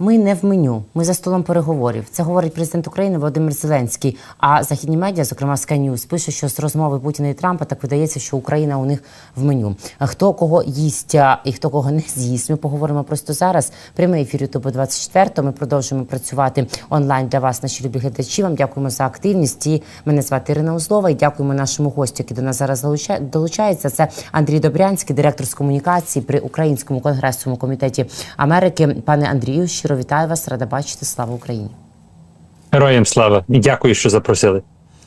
Ми не в меню, ми за столом переговорів. Це говорить президент України Володимир Зеленський. А західні медіа, зокрема Sky News, пише, що з розмови Путіна і Трампа так видається, що Україна у них в меню. Хто кого їсть і хто кого не з'їсть, ми поговоримо просто зараз. Прямий ефір Ютубу 24. Ми продовжуємо працювати онлайн для вас, наші любі глядачі. Вам дякуємо за активність. І мене звати Ірина Узлова. І дякуємо нашому гостю, який до нас зараз долучається. Це Андрій Добрянський, директор з комунікації при Українському конгресовому комітеті Америки. Пане Андрію, щиро вітаю вас. Рада бачити. Слава Україні. Героям слава і дякую, що запросили.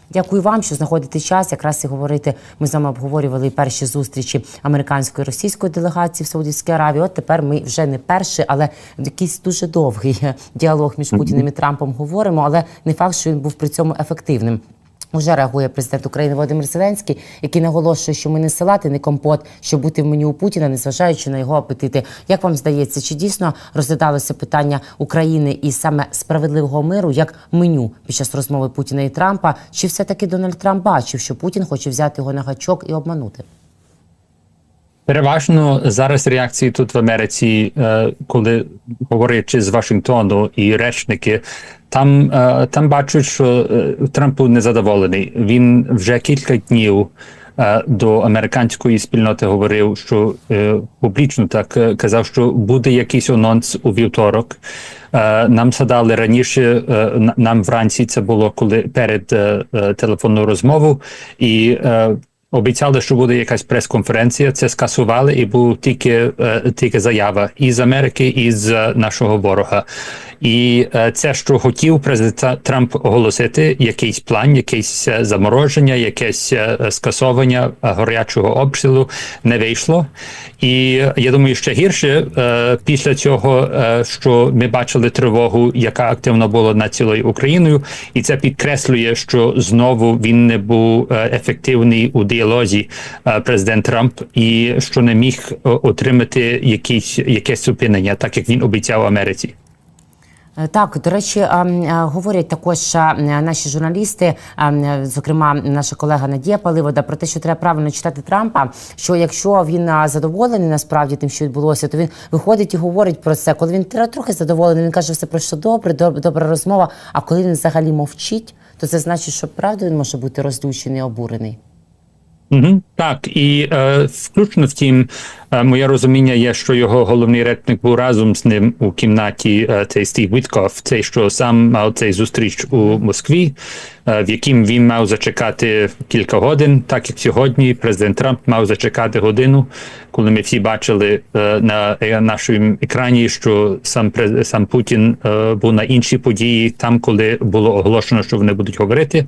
Дякую вам, що знаходите час. Якраз і говорити. Ми з вами обговорювали перші зустрічі американської і російської делегації в Саудівській Аравії. От тепер ми вже не перший, але якийсь дуже довгий діалог між Путіним і Трампом говоримо. Але не факт, що він був при цьому ефективним. Уже реагує президент України Володимир Зеленський, який наголошує, що ми не салати, не компот, щоб бути в меню у Путіна, незважаючи на його апетити. Як вам здається, чи дійсно розглядалося питання України і саме справедливого миру як меню під час розмови Путіна і Трампа? Чи все таки Дональд Трамп бачив, що Путін хоче взяти його на гачок і обманути? Переважно зараз реакції тут в Америці, е, коли говорячи з Вашингтону і речники, там, е, там бачать, що е, Трампу незадоволений. Він вже кілька днів до американської спільноти говорив, що публічно так казав, що буде якийсь анонс у вівторок. Нам згадали раніше, на- нам вранці це було коли перед телефонною розмовою, і обіцяли, що буде якась прес-конференція. Це скасували, і була тільки, е, тільки заява із Америки, і з е, нашого ворога. І е, це, що хотів президент Трамп оголосити, якийсь план, якесь е, замороження, якесь е, скасовування е, обстрілу не вийшло. І я думаю, ще гірше після цього, що ми бачили тривогу, яка активно була над цілою Україною, і це підкреслює, що знову він не був ефективний у діалозі президент Трамп, і що не міг отримати якісь якесь зупинення, так як він обіцяв Америці. Е, Так, до речі, говорять також наші журналісти, зокрема, наша колега Надія Паливода, про те, що треба правильно читати Трампа. Що якщо він задоволений насправді тим, що відбулося, то він виходить і говорить про це. Коли він трохи задоволений, він каже, все пройшло добре, доб- добра розмова. А коли він взагалі мовчить, то це значить, що правда він може бути розлючений, обурений. Угу, так, і е, включно втім, е, моє розуміння є, що його головний ретник був разом з ним у кімнаті. Е, цей Стів Вітков, цей, що сам мав цей зустріч у Москві, е, в яким він мав зачекати кілька годин, так як сьогодні президент Трамп мав зачекати годину, коли ми всі бачили е, на е, нашому екрані, що сам сам Путін е, був на іншій події, там, коли було оголошено, що вони будуть говорити.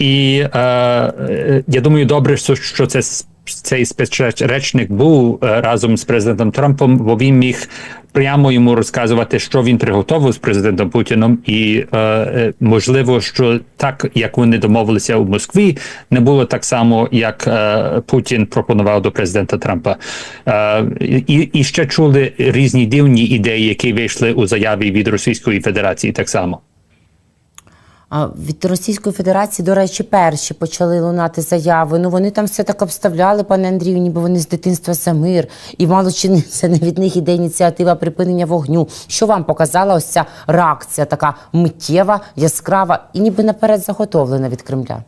І е, е, я думаю, добре, що, це цей спецречник був е, разом з президентом Трампом, бо він міг прямо йому розказувати, що він приготував з президентом Путіном, і е, е, можливо, що так як вони домовилися у Москві, не було так само, як е, Путін пропонував до президента Трампа. Е, і, і ще чули різні дивні ідеї, які вийшли у заяві від Російської Федерації, так само. Від Російської Федерації, до речі, перші почали лунати заяви. Ну вони там все так обставляли, пане Андрію, ніби вони з дитинства за мир. І мало чи не це не від них іде ініціатива припинення вогню. Що вам показала ось ця реакція, така миттєва, яскрава і ніби наперед заготовлена від Кремля?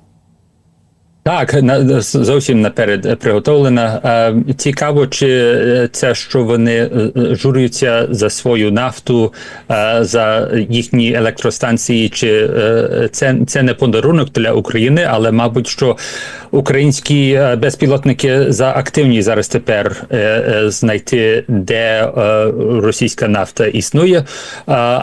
Так, на зовсім наперед е, приготовлена. Е, Цікаво, чи е, це, що вони журються за свою нафту, за їхні електростанції, чи це, це не подарунок для України, але мабуть, що українські безпілотники заактивні зараз тепер знайти, де російська нафта існує.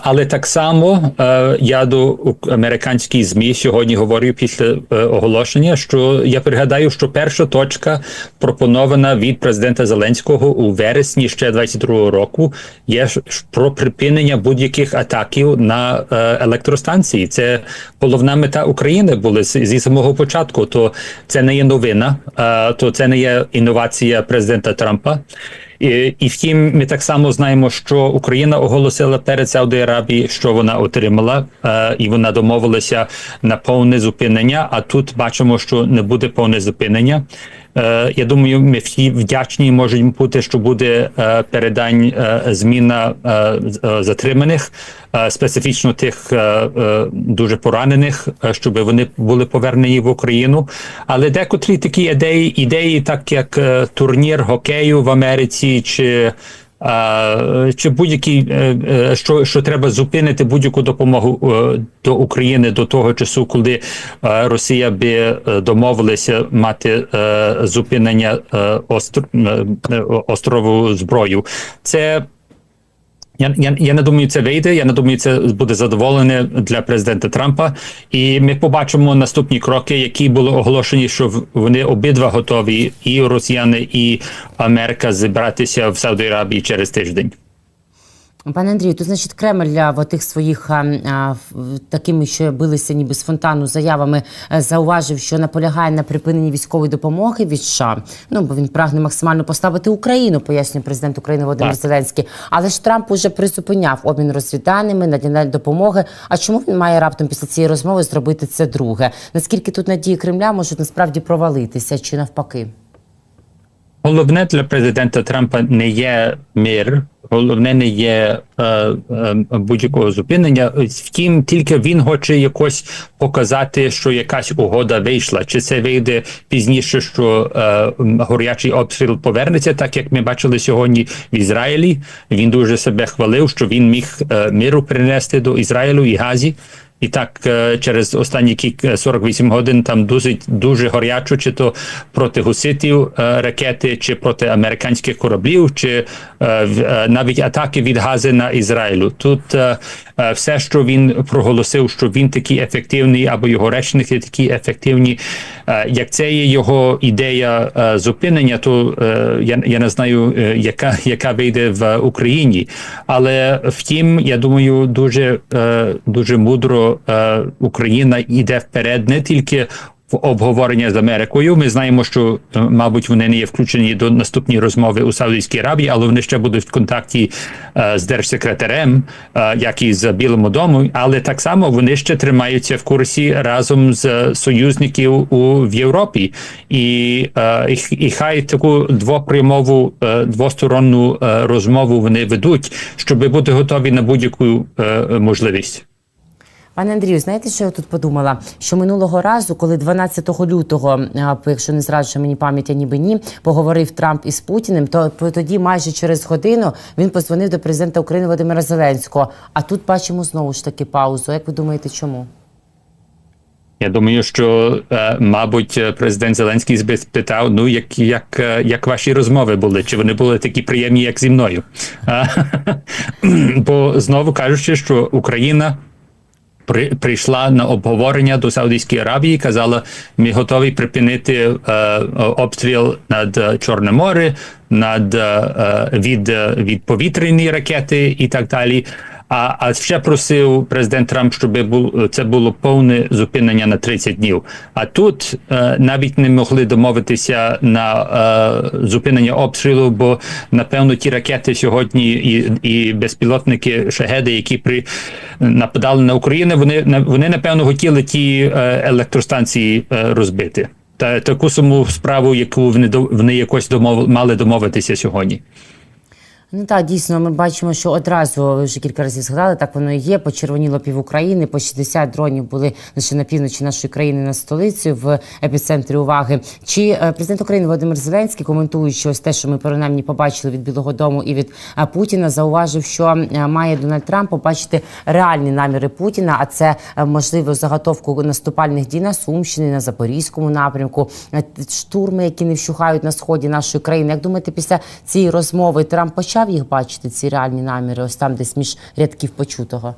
Але так само я до американських змі сьогодні говорю після оголошення, що я пригадаю, що перша точка пропонована від президента Зеленського у вересні ще 22-го року є про припинення будь-яких атаків на е, електростанції. Це головна мета України була зі самого початку. То це не є новина, е, то це не є інновація президента Трампа. І, і втім, ми так само знаємо, що Україна оголосила перед Сауді Арабії, що вона отримала, е, і вона домовилася на повне зупинення. А тут бачимо, що не буде повне зупинення. Е, Я думаю, ми всі вдячні можуть бути, що буде е, передань е, зміна затриманих, специфічно тих дуже поранених, щоб вони були повернені в Україну. Але декотрі такі ідеї, ідеї, так як турнір хокею в Америці чи. Чи будь-які, е, е, що, що треба зупинити будь-яку допомогу е, до України до того часу, коли Росія би домовилася мати зупинення остр, острову зброю. Це я, я, я не думаю, це вийде. Я не думаю, це буде задоволене для президента Трампа. І ми побачимо наступні кроки, які були оголошені, що вони обидва готові, і росіяни, і Америка зібратися в Сауді Арабії через тиждень. Пане Андрію, то значить Кремль в тих своїх а, такими, що билися ніби з фонтану заявами, е, зауважив, що наполягає на припиненні військової допомоги від США. Ну бо він прагне максимально поставити Україну, пояснює президент України Володимир Так. Зеленський. Але ж Трамп уже призупиняв обмін розвідданими, надання допомоги. А чому він має раптом після цієї розмови зробити це друге? Наскільки тут надії Кремля можуть насправді провалитися чи навпаки? Головне для президента Трампа не є мир, головне не є е, е, будь-якого зупинення. Втім, тільки він хоче якось показати, що якась угода вийшла. Чи це вийде пізніше, що е, горячий обстріл повернеться, так як ми бачили сьогодні в Ізраїлі. Він дуже себе хвалив, що він міг е, миру принести до Ізраїлю і Газі. І так е, через останні кілька 48 годин там дуже дуже горячо, чи то проти гуситів е, ракети, чи проти американських кораблів, чи е, е, навіть атаки від Гази на Ізраїлю. Тут е, е, все, що він проголосив, що він такий ефективний, або його речники такі ефективні. Е, Як це є його ідея е, зупинення, то е, я, я не знаю, е, яка, яка вийде в Україні. Але втім, я думаю, дуже, е, дуже мудро е, Україна йде вперед не тільки. В обговорення з Америкою ми знаємо, що е, мабуть вони не є включені до наступної розмови у Саудівській Аравії, але вони ще будуть в контакті е, з держсекретарем, е, як і з Білим домом. Але так само вони ще тримаються в курсі разом з союзників у в Європі, і, і, і хай таку двопрямову двосторонну розмову вони ведуть, щоб бути готові на будь-яку можливість. Пане Андрію, знаєте, що я тут подумала? Що минулого разу, коли 12 лютого, якщо не зраджує мені пам'ять, а ніби ні, поговорив Трамп із Путіним, то тоді майже через годину він позвонив до президента України Володимира Зеленського. А тут бачимо знову ж таки паузу. Як ви думаєте, чому? Я думаю, що е, мабуть е, президент Зеленський спитав: ну як, як, е, як ваші розмови були? Чи вони були такі приємні, як зі мною? Бо знову кажучи, що Україна. При, прийшла на обговорення до Саудівської Аравії, казала, ми готові припинити е, обстріл над е, Чорне море, над е, е, від, е, від повітряної ракети і так далі. А, а ще просив президент Трамп, щоб це було повне зупинення на 30 днів. А тут е, навіть не могли домовитися на е, зупинення обстрілу, бо напевно ті ракети сьогодні і, і безпілотники шахеди, які при нападали на Україну, вони вони напевно хотіли ті е, електростанції е, розбити. Та таку саму справу, яку вони вони якось домов мали домовитися сьогодні. Ну так, дійсно, ми бачимо, що одразу ви вже кілька разів згадали, так воно і є. Почервоніло пів України, по 60 дронів були лише на півночі нашої країни на столицю в епіцентрі уваги. Чи е, президент України Володимир Зеленський, коментуючи ось те, що ми принаймні побачили від Білого Дому і від е, Путіна, зауважив, що е, має Дональд Трамп побачити реальні наміри Путіна, а це можливо заготовку наступальних дій на Сумщині, на Запорізькому напрямку, штурми, які не вщухають на сході нашої країни. Як думаєте, після цієї розмови Трамп почав їх бачити, ці реальні наміри, ось там, десь між рядків почутого?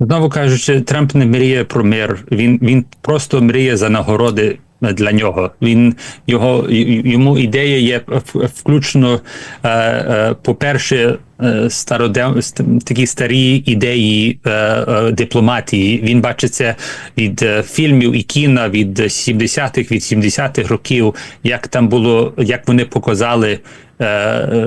Знову кажучи, Трамп не мріє про мир. Він він просто мріє за нагороди для нього. Він його йому ідея є включно, е, е, по-перше, е, стародев такі старі ідеї е, дипломатії. Він бачить це від фільмів і кіна від 70-х, від 70-х років, як там було, як вони показали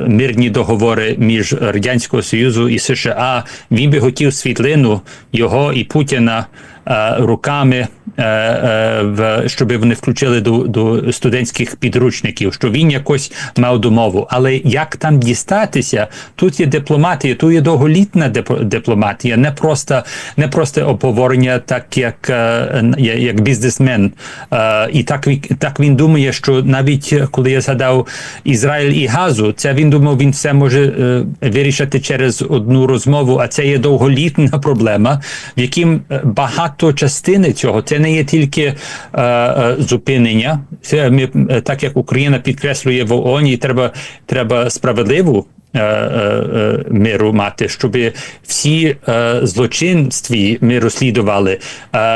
мирні договори між Радянського Союзу і США. Він би хотів світлину його і Путіна е, руками, е, е, щоб вони включили до, до студентських підручників, що він якось мав домову. Але як там дістатися? Тут є дипломатія, тут є довголітна дипломатія, не просто не просто обговорення, так як, е, як бізнесмен. Е, І так, так він думає, що навіть е, коли я згадав Ізраїль і Газу, це він думав, він все може е, вирішити через одну розмову, а це є довголітна проблема, в яким е, багато частини цього це не є тільки е, е, зупинення. Це ми, е, так як Україна підкреслює в ООН, треба, треба справедливу. е, Миру мати, щоб всі злочинстві ми розслідували.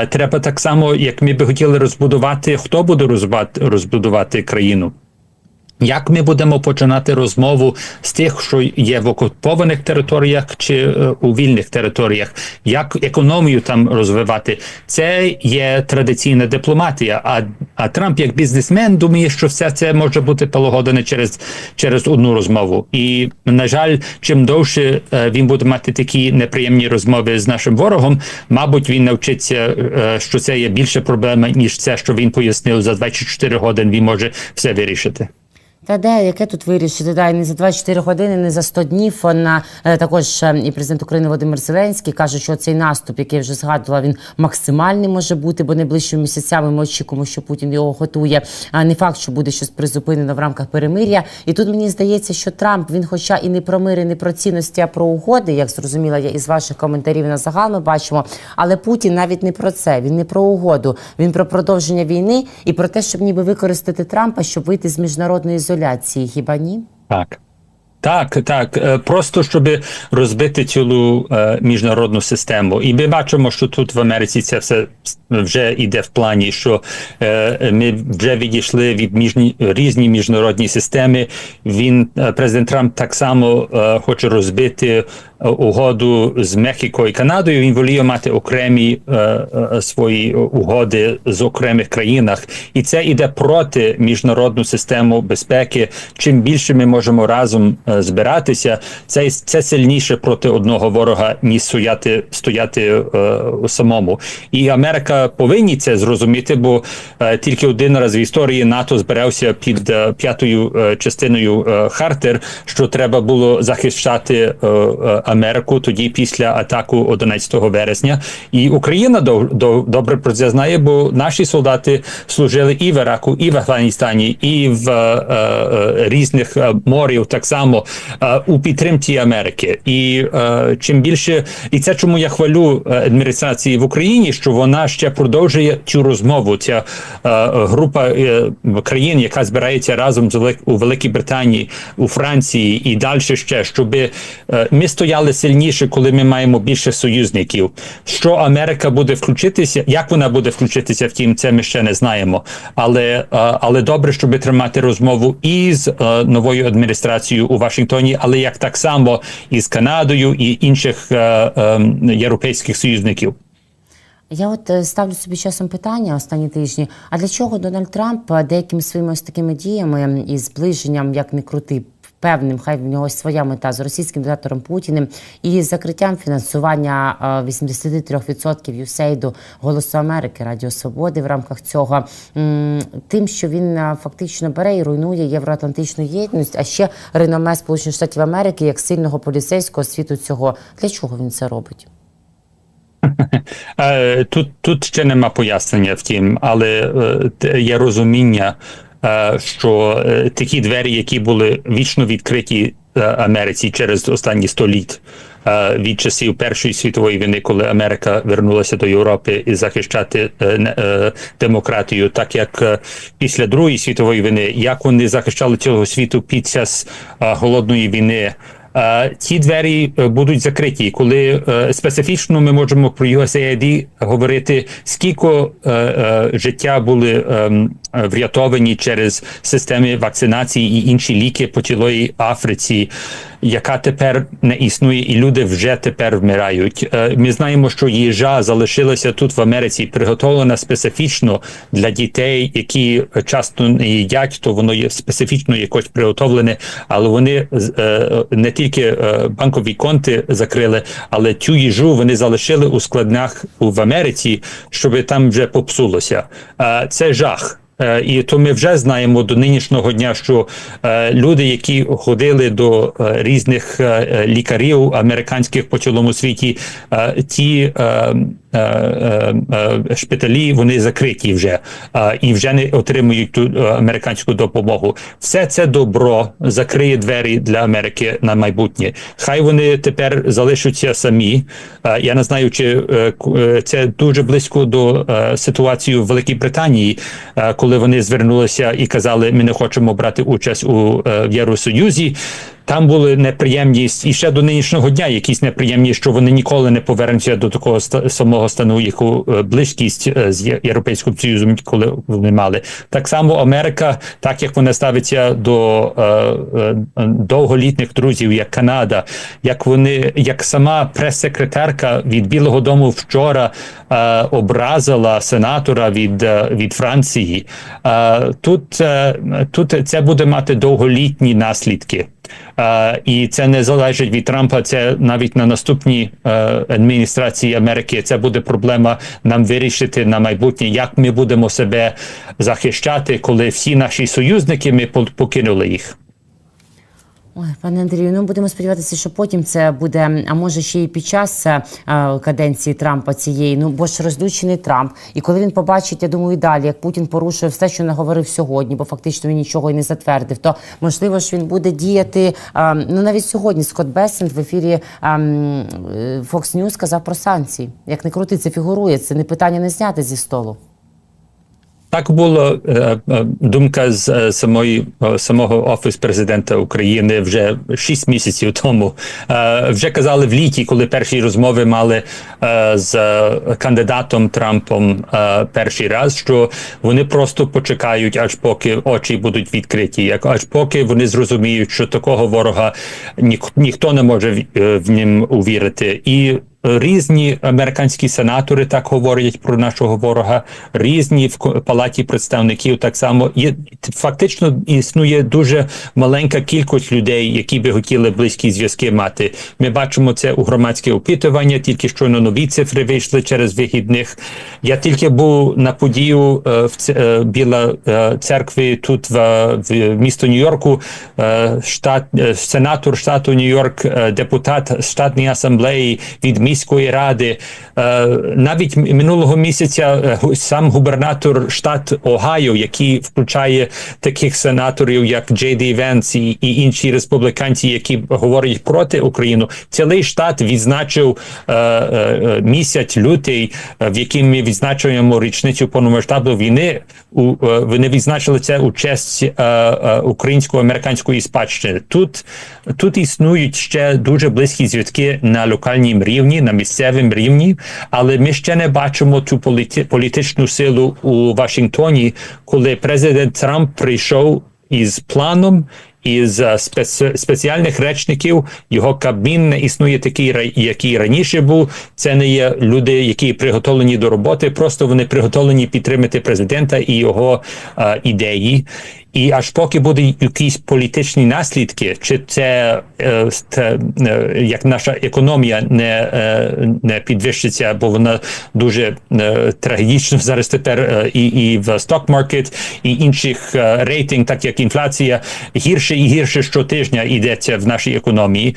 Треба так само, як ми би хотіли розбудувати, хто буде розбудувати країну. Як ми будемо починати розмову з тих, що є в окупованих територіях чи е, у вільних територіях? Як економію там розвивати? Це є традиційна дипломатія. А, а Трамп, як бізнесмен, думає, що все це може бути полагодане через, через одну розмову. І на жаль, чим довше е, він буде мати такі неприємні розмови з нашим ворогом, мабуть, він навчиться, е, що це є більше проблема, ніж це, що він пояснив за 24 години. Він може все вирішити. Та де, яке тут вирішити? Да, і не за 24 години, не за 100 днів. Вона е, також е, і президент України Володимир Зеленський каже, що цей наступ, який я вже згадувала, він максимальний може бути, бо найближчими місяцями ми очікуємо, що Путін його готує. А не факт, що буде щось призупинено в рамках перемир'я. І тут мені здається, що Трамп він, хоча і не про мир, і не про цінності, а про угоди, як зрозуміла я із ваших коментарів на загал, ми бачимо. Але Путін навіть не про це. Він не про угоду. Він про продовження війни і про те, щоб ніби використати Трампа, щоб вийти з міжнародної ізоляції. Хіба ні? Так. Так, так, Е, просто щоб розбити цілу е, міжнародну систему. І ми бачимо, що тут в Америці це все вже йде в плані, що е, ми вже відійшли від міжні, різні міжнародні системи. Він, е, президент Трамп, так само е, хоче розбити е, угоду з Мехіко і Канадою. Він воліє мати окремі е, е, свої угоди з окремих країнах, і це йде проти міжнародну систему безпеки. Чим більше ми можемо разом е, збиратися, це, це сильніше проти одного ворога, ніж стояти, стояти е, самому. І Америка повинні це зрозуміти, бо е, тільки один раз в історії НАТО збирався під е, п'ятою е, частиною Хартер, що треба було захищати Америку тоді після атаку 11 вересня. І Україна до, до, добре про це знає, бо наші солдати служили і в Іраку, і в Афганістані, і в різних морів так само у підтримці Америки. І чим більше, і це чому я хвалю адміністрації в Україні, що вона ще продовжує цю розмову. Ця е, група е, країн, яка збирається разом з Велик- у Великій Британії, у Франції і далі ще, щоб е, ми стояли сильніше, коли ми маємо більше союзників. Що Америка буде включитися, як вона буде включитися, втім, це ми ще не знаємо. Але, е, але добре, щоб тримати розмову із е, новою адміністрацією у Вашингтоні, але як так само із Канадою і інших е, е, європейських союзників. Я от е, ставлю собі часом питання останні тижні. А для чого Дональд Трамп е, деякими своїми ось такими діями і зближенням, як не крути, певним, хай в нього своя мета з російським диктатором Путіним і закриттям фінансування е, 83% USAID Голосу Америки Радіо Свободи в рамках цього, тим, що він е, фактично бере і руйнує євроатлантичну єдність, а ще реноме Сполучених Штатів Америки як сильного поліцейського світу цього. Для чого він це робить? Е, Тут, тут ще нема пояснення, втім, але е, є розуміння, е, що такі двері, які були вічно відкриті Америці через останні 100 літ. Від часів Першої світової війни, коли Америка вернулася до Європи і захищати демократію, так як після Другої світової війни, як вони захищали цього світу під час голодної війни, Е, Ці двері е, будуть закриті, коли е, специфічно ми можемо про USAID говорити, скільки е, е, життя були ем, е, врятовані через системи вакцинації і інші ліки по цілої Африці. Яка тепер не існує, і люди вже тепер вмирають. Е, Ми знаємо, що їжа залишилася тут в Америці, приготовлена специфічно для дітей, які часто не їдять, то воно є специфічно якось приготовлене, але вони е, не тільки е, банкові конти закрили, але цю їжу вони залишили у складнях в Америці, щоб там вже попсулося. Це жах. Е, І то ми вже знаємо до нинішнього дня, що е, люди, які ходили до е, різних лікарів американських по цілому світі, ті шпиталі вони закриті вже е, і вже не отримують ту е, американську допомогу. Все це добро закриє двері для Америки на майбутнє. Хай вони тепер залишаться самі. Е, Я не знаю, чи е, е, це дуже близько до е, ситуації в Великій Британії, е, коли вони звернулися і казали, ми не хочемо брати участь у е, Євросоюзі. Там були неприємність і ще до нинішнього дня якісь неприємні, що вони ніколи не повернуться до такого самого стану, яку е, близькість е, з Європейським Союзом, коли вони мали. Так само Америка, так як вона ставиться до е, е, довголітніх друзів, як Канада, як вони, як сама прес-секретарка від Білого Дому вчора е, образила сенатора від, е, від Франції. Е, тут, е, тут це буде мати довголітні наслідки. І це не залежить від Трампа. Це навіть на наступній е, адміністрації Америки. Це буде проблема нам вирішити на майбутнє, як ми будемо себе захищати, коли всі наші союзники ми покинули їх. Ой, пане Андрію, ну будемо сподіватися, що потім це буде, а може ще і під час е, каденції Трампа цієї. Ну бо ж розлючений Трамп. І коли він побачить, я думаю, і далі, як Путін порушує все, що наговорив сьогодні, бо фактично він нічого і не затвердив, то можливо ж він буде діяти. е, ну навіть сьогодні Скотт Бесент в ефірі е, е, Fox News сказав про санкції. Як не крути, це фігурує. Це не питання не зняти зі столу. Так було е, е, думка з е, самої самого офісу президента України вже шість місяців тому. Вже казали в літі, коли перші розмови мали з кандидатом Трампом перший раз, що вони просто почекають, аж поки очі будуть відкриті, як аж поки вони зрозуміють, що такого ворога нік- ніхто не може в нім увірити і. Різні американські сенатори так говорять про нашого ворога, різні в палаті представників так само. Є фактично існує дуже маленька кількість людей, які би хотіли близькі зв'язки мати. Ми бачимо це у громадське опитування. Тільки щойно нові цифри вийшли через вихідних. Я тільки був на подію е, в е, біля е, церкви тут в, місто Нью-Йорку. Штат сенатор штату Нью-Йорк, депутат штатної асамблеї від міської ради. Е, Навіть минулого місяця е, сам губернатор штат Огайо, який включає таких сенаторів, як Джей Ді Венс і, інші республіканці, які говорять проти України, цілий штат відзначив е, місяць лютий, в яким ми відзначуємо річницю повномасштабної війни. У вони відзначили це у честь українсько-американської спадщини. Тут тут існують ще дуже близькі зв'язки на локальному рівні, на місцевому рівні, але ми ще не бачимо цю політи, політичну силу у Вашингтоні, коли президент Трамп прийшов із планом. Із е, спец- спеціальних речників його кабмін не існує такий, який раніше був. Це не є люди, які приготовлені до роботи. Просто вони приготовлені підтримати президента і його е, ідеї. І аж поки будуть якісь політичні наслідки, чи це е, е, як наша економія не, е, не підвищиться, бо вона дуже трагічно зараз тепер і, і в сток-маркет, і інших рейтинг, так як інфляція, гірше і гірше щотижня йдеться в нашій економії.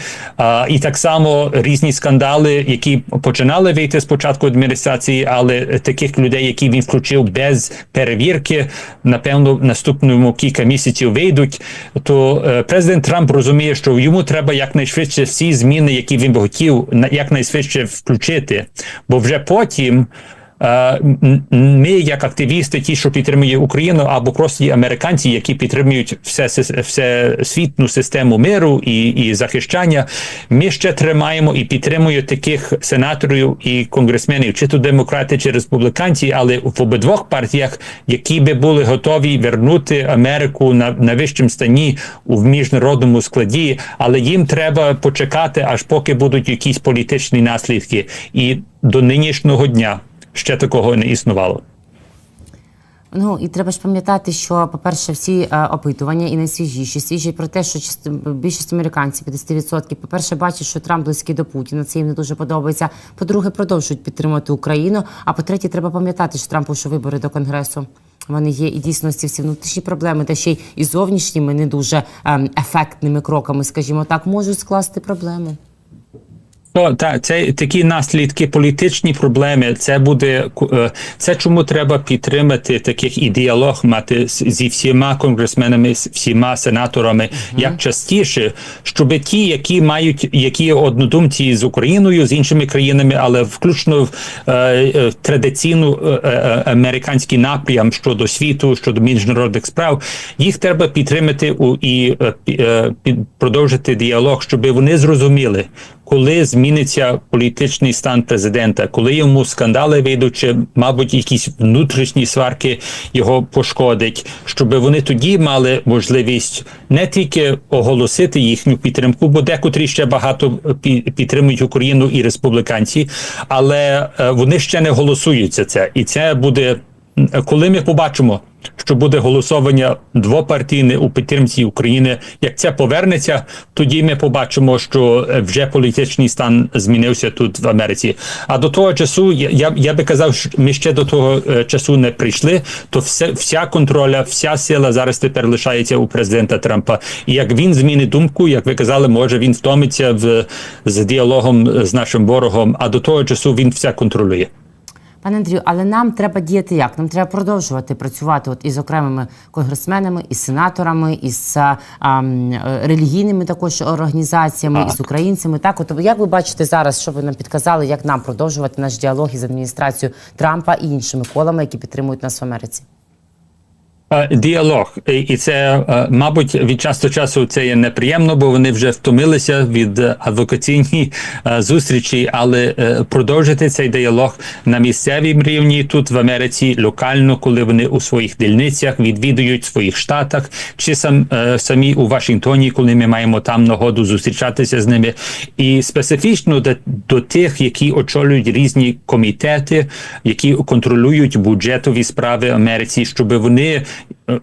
І так само різні скандали, які починали вийти з початку адміністрації, але таких людей, які він включив без перевірки, напевно, в наступному кілька місяців вийдуть. То е, президент Трамп розуміє, що йому треба якнайшвидше всі зміни, які він би хотів, якнайшвидше включити, бо вже потім. Е, ми, як активісти, ті, що підтримують Україну, або просто є американці, які підтримують все, все світну систему миру і, і захищання, ми ще тримаємо і підтримуємо таких сенаторів і конгресменів, чи то демократи, чи республіканці, але в обидвох партіях, які би були готові вернути Америку на, на вищому стані у міжнародному складі, але їм треба почекати, аж поки будуть якісь політичні наслідки. І до нинішнього дня ще такого не існувало. Ну і треба ж пам'ятати, що, по-перше, всі е, опитування і найсвіжіші свідчать про те, що част- більшість американців, 50%, по-перше, бачать, що Трамп близький до Путіна. Це їм не дуже подобається. По-друге, продовжують підтримувати Україну. А по-третє, треба пам'ятати, що Трампу що вибори до конгресу. Вони є і дійсно ці всі внутрішні проблеми, та ще й і зовнішніми не дуже ем, ефектними кроками, скажімо так, можуть скласти проблему. То та це такі наслідки, політичні проблеми. Це буде е, це, чому треба підтримати таких і діалог мати зі всіма конгресменами, з всіма сенаторами, як частіше, щоб ті, які мають які однодумці з Україною, з іншими країнами, але включно в е, е, традиційну е, е, американський напрям щодо світу, щодо міжнародних справ, їх треба підтримати у і е, е, продовжити діалог, щоб вони зрозуміли коли зміниться політичний стан президента, коли йому скандали вийдуть, чи, мабуть, якісь внутрішні сварки його пошкодять, щоб вони тоді мали можливість не тільки оголосити їхню підтримку, бо декотрі ще багато підтримують Україну і республіканці, але е, вони ще не голосують за це, і це буде. Коли ми побачимо, що буде голосування двопартійне у підтримці України, як це повернеться, тоді ми побачимо, що е, вже політичний стан змінився тут в Америці. А до того часу я, я, я би казав, що ми ще до того е, часу не прийшли. То все, вся контроля, вся сила зараз тепер лишається у президента Трампа. І як він змінить думку, як ви казали, може він втомиться в з діалогом з нашим ворогом. А до того часу він все контролює. Пане Андрію, але нам треба діяти як? Нам треба продовжувати працювати от із окремими конгресменами, із сенаторами, із а, ам, е, релігійними також організаціями, Так. із українцями. Так, от як ви бачите зараз, що ви нам підказали, як нам продовжувати наш діалог із адміністрацією Трампа і іншими колами, які підтримують нас в Америці? Е, Діалог, І- це, е, мабуть, від часу до часу це є неприємно, бо вони вже втомилися від адвокаційні е, зустрічі, але продовжити цей діалог на місцевій рівні тут в Америці, локально, коли вони у своїх дільницях відвідують своїх штатах, чи сам самі у Вашингтоні, коли ми маємо там нагоду зустрічатися з ними, і специфічно до, до тих, які очолюють різні комітети, які контролюють бюджетові справи Америці, щоб вони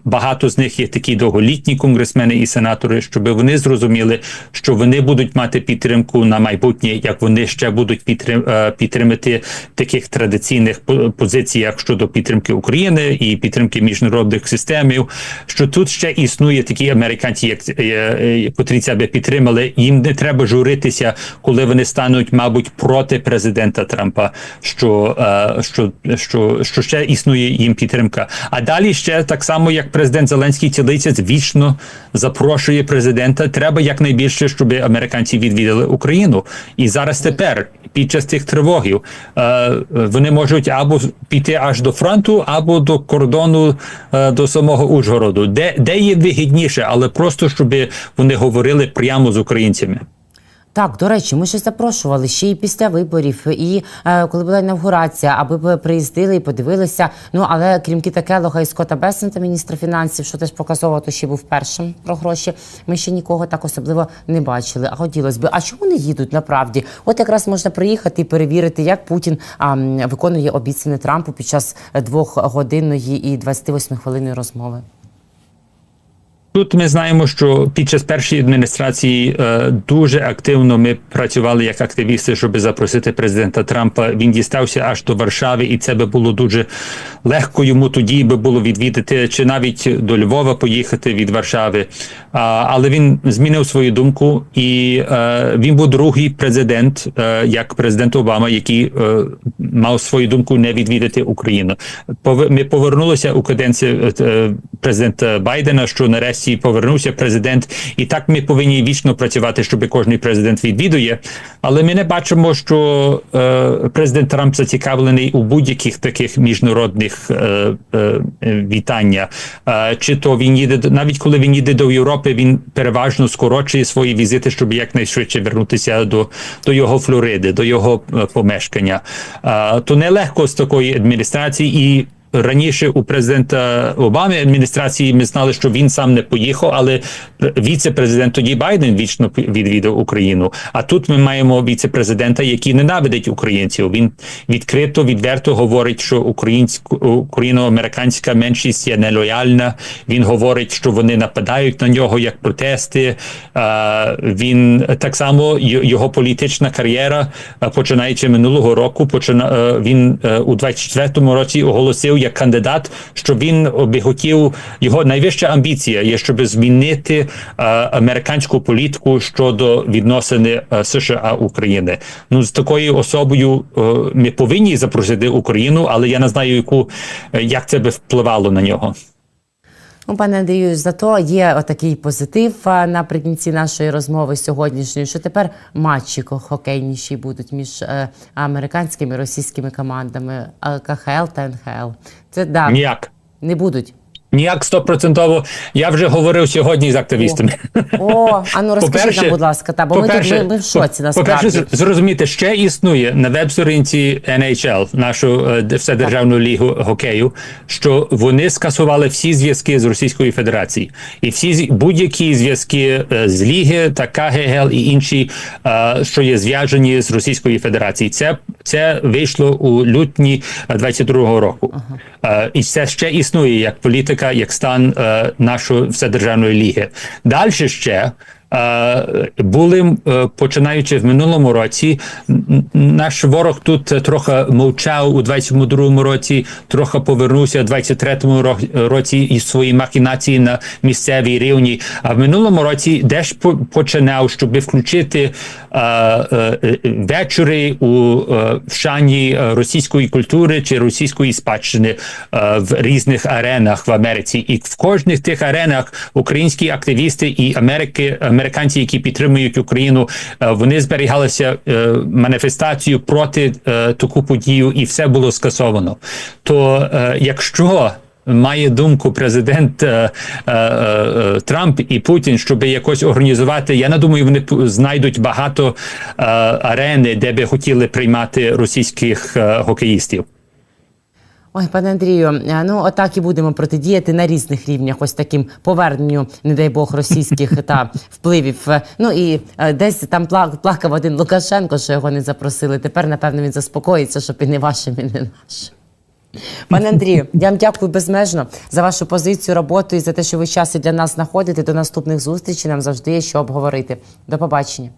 багато з них є такі довголітні конгресмени і сенатори, щоб вони зрозуміли, що вони будуть мати підтримку на майбутнє, як вони ще будуть підтрим, е, підтримати таких традиційних по- позиціях щодо підтримки України і підтримки міжнародних системів. Що тут ще існує такі американці, як котрі це би підтримали. Їм не треба журитися, коли вони стануть, мабуть, проти президента Трампа, що, е, що, що, що ще існує їм підтримка. А далі ще так само, як президент Зеленський цілиться вічно запрошує президента. Треба якнайбільше, щоб американці відвідали Україну. І зараз тепер, під час цих тривогів, е, вони можуть або піти аж до фронту, або до кордону е, до самого Ужгороду, де, де є вигідніше, але просто щоб вони говорили прямо з українцями. Так, до речі, ми ще запрошували ще і після виборів, і е, коли була інавгурація, аби приїздили і подивилися. Ну але крім Кіта Келлога і Скотта Бесента, міністра фінансів, що теж показово, то ще був першим про гроші. Ми ще нікого так особливо не бачили. А хотілося б, а чому не їдуть направді? От якраз можна приїхати і перевірити, як Путін а, виконує обіцяне Трампу під час двохгодинної і 28 хвилинної розмови. Тут ми знаємо, що під час першої адміністрації е, дуже активно ми працювали як активісти, щоб запросити президента Трампа. Він дістався аж до Варшави, і це би було дуже легко йому тоді би було відвідати, чи навіть до Львова поїхати від Варшави. А, але він змінив свою думку, і е, він був другий президент, е, як президент Обама, який е, мав свою думку не відвідати Україну. Ми повернулися у каденцію е, президента Байдена, що нарешті нарешті повернувся президент, і так ми повинні вічно працювати, щоб кожен президент відвідує. Але ми не бачимо, що е, президент Трамп зацікавлений у будь-яких таких міжнародних е, е, вітання. Е, чи то він їде навіть коли він їде до Європи, він переважно скорочує свої візити, щоб якнайшвидше вернутися до, до його Флориди, до його е, помешкання. Е, то нелегко з такої адміністрації і. Раніше у президента Обами адміністрації ми знали, що він сам не поїхав, але віце-президент тоді Байден вічно відвідав Україну. А тут ми маємо віце-президента, який ненавидить українців. Він відкрито, відверто говорить, що українсько україно-американська меншість є нелояльна. Він говорить, що вони нападають на нього як протести. Він так само його політична кар'єра, починаючи минулого року, почина е, він е, у 24-му році оголосив як кандидат, що він би хотів його найвища амбіція є, щоб змінити а, американську політику щодо відносини а, США України. Ну з такою особою а, ми повинні запросити Україну, але я не знаю, яку е, як це би впливало на нього. Ну, пане Андрію, зато є отакий позитив наприкінці нашої розмови сьогоднішньої, що тепер матчі хокейніші будуть між е, американськими і російськими командами КХЛ та НХЛ. Це да, Ніяк. не будуть. Ніяк стопроцентово. Я вже говорив сьогодні з активістами. О, а ну розкажіть нам, будь ласка, та, бо ми, тут, ми, ми в шоці насправді. По-перше, зрозуміти, ще існує на веб-сторінці NHL, нашу е, де- вседержавну лігу хокею, що вони скасували всі зв'язки з Російською Федерацією. І всі будь-які зв'язки е, з Ліги та КГЛ і інші, е, що є зв'язані з Російською Федерацією. Це, це вийшло у лютні е, 22-го року. Е, І це ще існує як політика, як стан е, нашої вседержавної ліги. Далі ще. Були е, починаючи в минулому році. Наш ворог тут е, трохи мовчав у 22-му році, трохи повернувся у 23-му році із свої махінації на місцевій рівні. А в минулому році по- починав, щоб включити е, вечори у вшані російської культури чи російської спадщини в різних аренах в Америці. І в кожних тих аренах українські активісти і Америки, американці, які підтримують Україну, е, вони зберігалися е, маніфестацію проти е, таку подію, і все було скасовано. То якщо Має думку президент Трамп і Путін, щоб якось організувати. Я не думаю, вони знайдуть багато арени, де би хотіли приймати російських е, хокеїстів. Ой, пане Андрію, е, ну отак і будемо протидіяти на різних рівнях, ось таким поверненню, не дай Бог, російських та впливів. Е, Ну і е, десь там плакав один Лукашенко, що його не запросили. Тепер, напевно, він заспокоїться, щоб і не вашим, і не нашим. Пане Андрію, я вам дякую безмежно за вашу позицію, роботу і за те, що ви час для нас знаходите. До наступних зустрічей. Нам завжди є що обговорити. До побачення.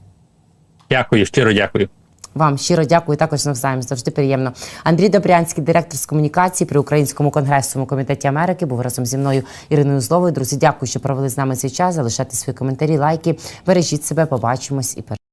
Дякую, щиро дякую. Вам щиро дякую, також навзаєм. Завжди приємно. Андрій Добрянський, директор з комунікації при Українському конгресовому комітеті Америки, був разом зі мною Іриною Зловою. Друзі, дякую, що провели з нами цей час. Залишайте свої коментарі, лайки. Бережіть себе, побачимось і пере.